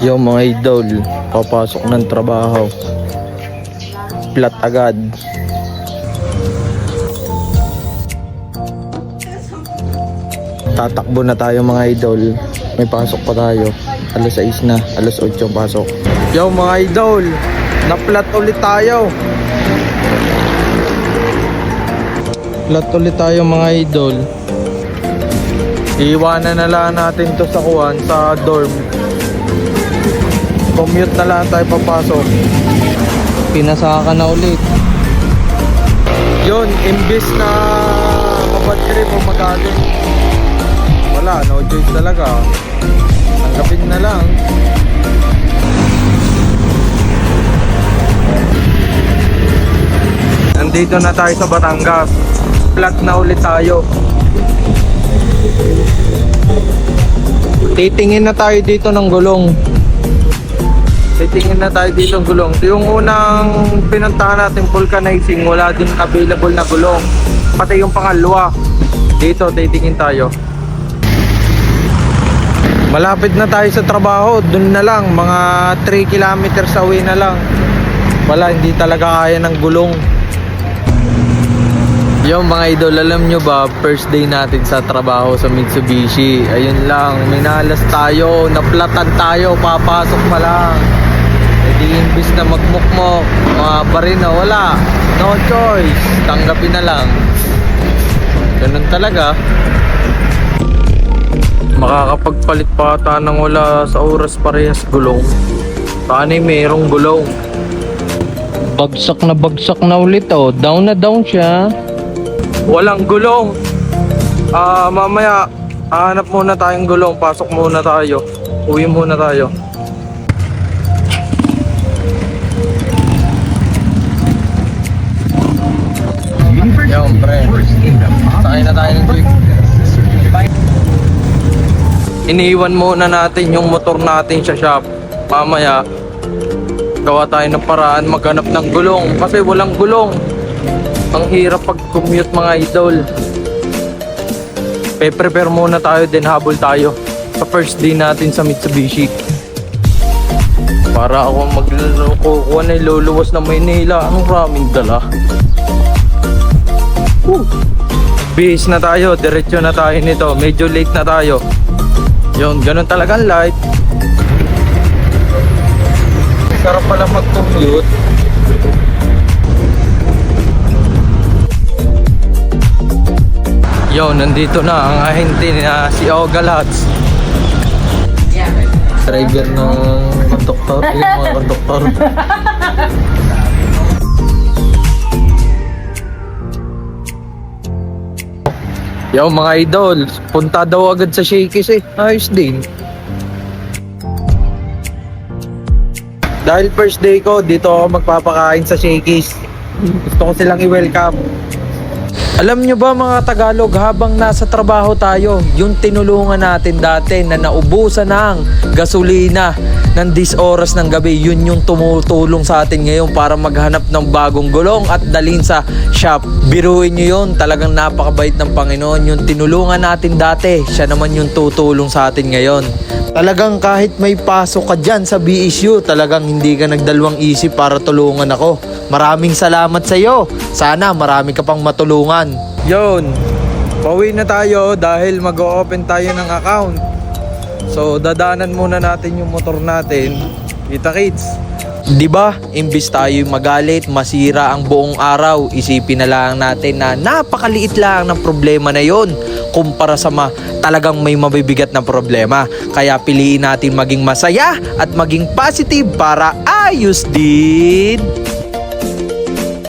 Yung mga idol, papasok ng trabaho. Plat agad. Tatakbo na tayo mga idol. May pasok pa tayo. Alas 6 na, alas 8 ang pasok. Yo mga idol, na-plat ulit tayo. Plat ulit tayo mga idol. Iiwanan na lang natin to sa kuwan, sa dorm. Commute na lang tayo papasok. Pinasaka na ulit. Yun, imbis na mabad trip o magaling. Wala, no choice talaga. Tanggapin na lang. Nandito na tayo sa Batangas. Flat na ulit tayo. Titingin na tayo dito ng gulong. Titingin na tayo dito ng gulong. Yung unang pinuntahan natin vulcanizing, wala din available na gulong. Pati yung pangalawa. Dito, titingin tayo. Malapit na tayo sa trabaho. Doon na lang. Mga 3 kilometers away na lang. Wala, hindi talaga kaya ng gulong. Yung mga idol, alam nyo ba, first day natin sa trabaho sa Mitsubishi. Ayun lang, minalas tayo, naplatan tayo, papasok pa lang. Di imbis na magmukmok, mga barin na wala. No choice, tanggapin na lang. Ganun talaga. Makakapagpalit pa ata ng wala sa oras parehas gulong. Sana mayroong gulong. Bagsak na bagsak na ulit oh. Down na down siya. Walang gulong. Ah, mamaya hanap muna tayong gulong. Pasok muna tayo. Uwi muna tayo. Iniiwan muna natin yung motor natin sa shop. Mamaya, gawa tayo ng paraan maghanap ng gulong kasi walang gulong. Ang hirap pag-commute mga idol. Pe-prepare muna tayo din habol tayo sa first day natin sa Mitsubishi. Para ako maglulukuha na luluwas na Maynila. Anong raming dala? Woo! Bihis na tayo, diretso na tayo nito. Medyo late na tayo. Yun, ganun talaga ang life. Sarap pala mag-commute. Yo, nandito na ang ahente na si Ogalats. Driver ng konduktor, yung mga konduktor. Yo mga idol, punta daw agad sa Shakey's eh. Ayos din. Dahil first day ko, dito ako magpapakain sa Shakey's. Gusto ko silang i-welcome. Alam nyo ba mga Tagalog, habang nasa trabaho tayo, yung tinulungan natin dati na naubusan ng gasolina ng 10 oras ng gabi, yun yung tumutulong sa atin ngayon para maghanap ng bagong gulong at dalhin sa shop. Biruin nyo yun, talagang napakabait ng Panginoon. Yung tinulungan natin dati, siya naman yung tutulong sa atin ngayon. Talagang kahit may pasok ka dyan sa BSU, talagang hindi ka nagdalawang isip para tulungan ako. Maraming salamat sa iyo. Sana marami ka pang matulungan. Yon. Pauwi na tayo dahil mag-open tayo ng account. So dadaanan muna natin yung motor natin. Kita kids. 'Di ba? Imbis tayo magalit, masira ang buong araw, isipin na lang natin na napakaliit lang ng problema na 'yon kumpara sa ma talagang may mabibigat na problema. Kaya piliin natin maging masaya at maging positive para ayos din.